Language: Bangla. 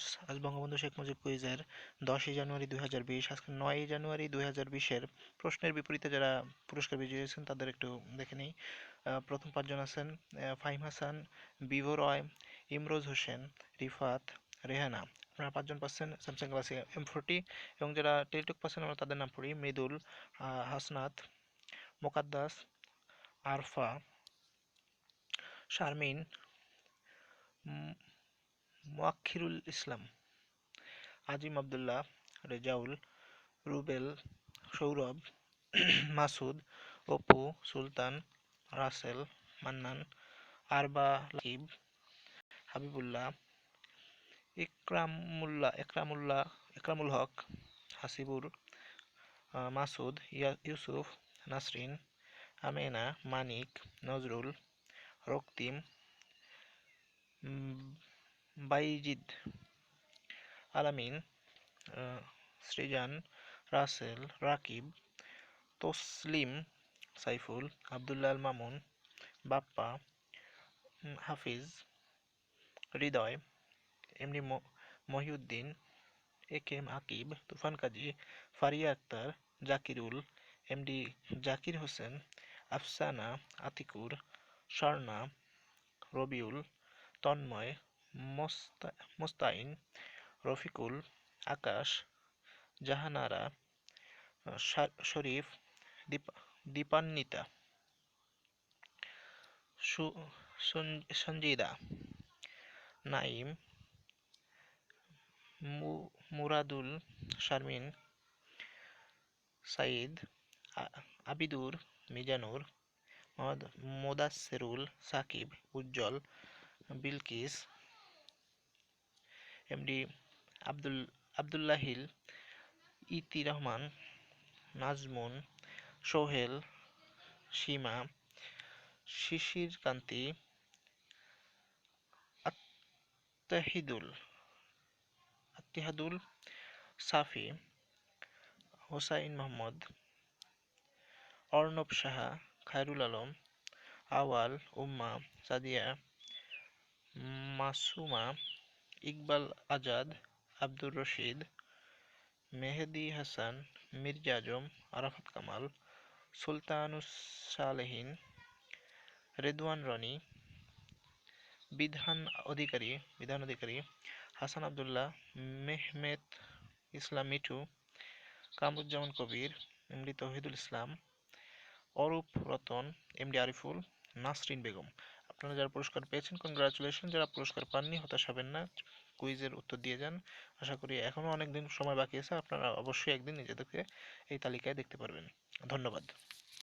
ভিউয়ার্স আজ বঙ্গবন্ধু শেখ মুজিব কুইজের দশই জানুয়ারি দুই হাজার বিশ, আজকে নয়ই জানুয়ারি দুই হাজার বিশের প্রশ্নের বিপরীতে যারা পুরস্কার বিজয়ী হয়েছেন তাদের একটু দেখে নিই। প্রথম পাঁচজন আছেন ফাহিম হাসান, বিভো রয়, ইমরোজ হোসেন, রিফাত, রেহানা। আপনারা পাঁচজন পাচ্ছেন স্যামসাং গ্যালাক্সি এম ফোরটি এবং যারা টেলিটক পাচ্ছেন আমরা তাদের নাম পড়ি। মৃদুল হাসনাত, মোকাদ্দাস, আরফা, শারমিন মোয়াক্ষিরুল ইসলাম, আজিম আবদুল্লাহ, রেজাউল, রুবেল, সৌরভ, মাসুদ, অপু, সুলতান, রাসেল, মান্নান, আরবা, লাকিব, হাবিবুল্লাহ, ইকরামুল্লাহ একরামুল্লাহ একরামুল হক, হাসিবুর মাসুদ ইউসুফ, নাসরিন, আমেনা, মানিক, নজরুল, রক্তিম বাইজিদ আলামিন সৃজান Rasel, Rakib, Taslim Saiful, Abdullah Mamun, Bappa Hafiz, Hridoy, Emoni Mohiuddin, A K M Akib, Tufan Kazi, Faria Akter, Jakirul MD Zakir Hossain, Afsana Atikur, Swarna, Robiul, Tanmoy Mostain, Rafiqul, Akash, Jahanara Sharif, Deep- Dipanwita Sanjida Naim Muradul Sharmin Saeed Abidur Mizanur Modaserul Sakib, Ujjwal, Bilkis MD Abdul Abdullahil Iti Rahman Nazmun Sohel Seema Shishir Kanti আত্তাহিদুল আত্তিহাদুল Safi Hossain Mohammad Arnab Saha Khairul Alam Awal Umma Sadia Masuma Iqbal Azad, Abdur Rashid, Mehedi Hasan, Mirza Azam, Arafat Kamal, সুলতানুস Salehin, Redwan Roni, Bidhan Adhikari Bidhan Adhikari Hasan Abdullah, Mehmed Islam Mithu, Kamruzzaman Kabir, MD Touhidul Islam, Arup Ratan, MD Ariful, Nasrin Begum. আপনারা যারা পুরস্কার পেয়েছেন কনগ্রাচুলেশন যারা পুরস্কার পাননি, হতাশ হবেন না। কুইজের উত্তর দিয়ে যান। আশা করি এখনও অনেক দিন সময় বাকি আছে, আপনারা অবশ্যই একদিন নিজেদেরকে এই তালিকায় দেখতে পারবেন। ধন্যবাদ।